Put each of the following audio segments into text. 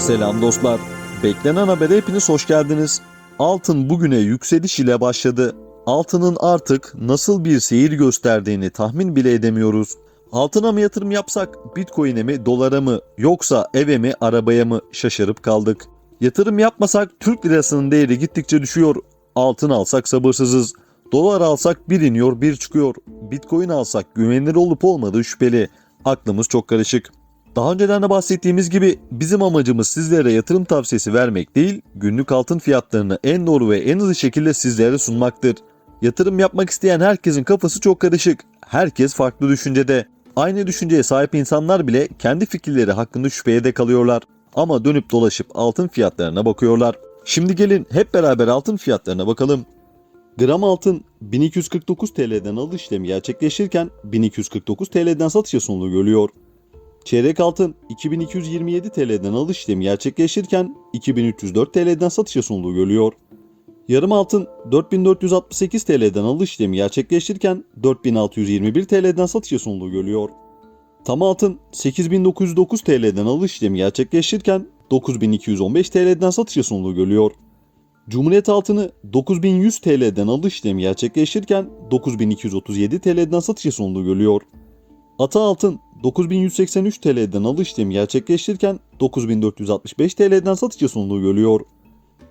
Selam dostlar. Beklenen habere hepiniz hoş geldiniz. Altın bugüne yükseliş ile başladı. Altının artık nasıl bir seyir gösterdiğini tahmin bile edemiyoruz. Altına mı yatırım yapsak, bitcoin'e mi, dolara mı, yoksa eve mi, arabaya mı şaşırıp kaldık. Yatırım yapmasak Türk lirasının değeri gittikçe düşüyor. Altın alsak sabırsızız. Dolar alsak bir iniyor bir çıkıyor. Bitcoin alsak güvenilir olup olmadığı şüpheli. Aklımız çok karışık. Daha önceden de bahsettiğimiz gibi bizim amacımız sizlere yatırım tavsiyesi vermek değil, günlük altın fiyatlarını en doğru ve en hızlı şekilde sizlere sunmaktır. Yatırım yapmak isteyen herkesin kafası çok karışık. Herkes farklı düşüncede. Aynı düşünceye sahip insanlar bile kendi fikirleri hakkında şüpheye de kalıyorlar. Ama dönüp dolaşıp altın fiyatlarına bakıyorlar. Şimdi gelin hep beraber altın fiyatlarına bakalım. Gram altın 1249 TL'den alış işlemi gerçekleşirken 1249 TL'den satışa sunulu görülüyor. Çeyrek altın 2227 TL'den alış işlemi gerçekleşirken 2304 TL'den satışa sunulu görülüyor. Yarım altın 4468 TL'den alış işlemi gerçekleşirken 4621 TL'den satışa sunulu görülüyor. Tam altın 8909 TL'den alış işlemi gerçekleşirken 9215 TL'den satışa sunulu görülüyor. Cumhuriyet altını 9100 TL'den alış işlemi gerçekleşirken 9237 TL'den satışa sunulu görülüyor. Ata altın 9183 TL'den alış işlemi gerçekleştirirken 9465 TL'den satışa sunduğu görülüyor.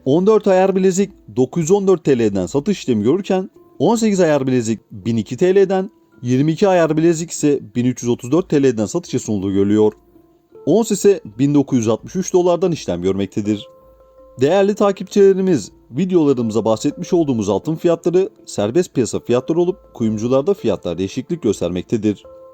14 ayar bilezik 914 TL'den satış işlemi görürken 18 ayar bilezik 1002 TL'den 22 ayar bilezik ise 1334 TL'den satışa sunduğu görülüyor. Ons ise 1963 dolardan işlem görmektedir. Değerli takipçilerimiz, videolarımıza bahsetmiş olduğumuz altın fiyatları serbest piyasa fiyatları olup kuyumcularda fiyatlar değişiklik göstermektedir.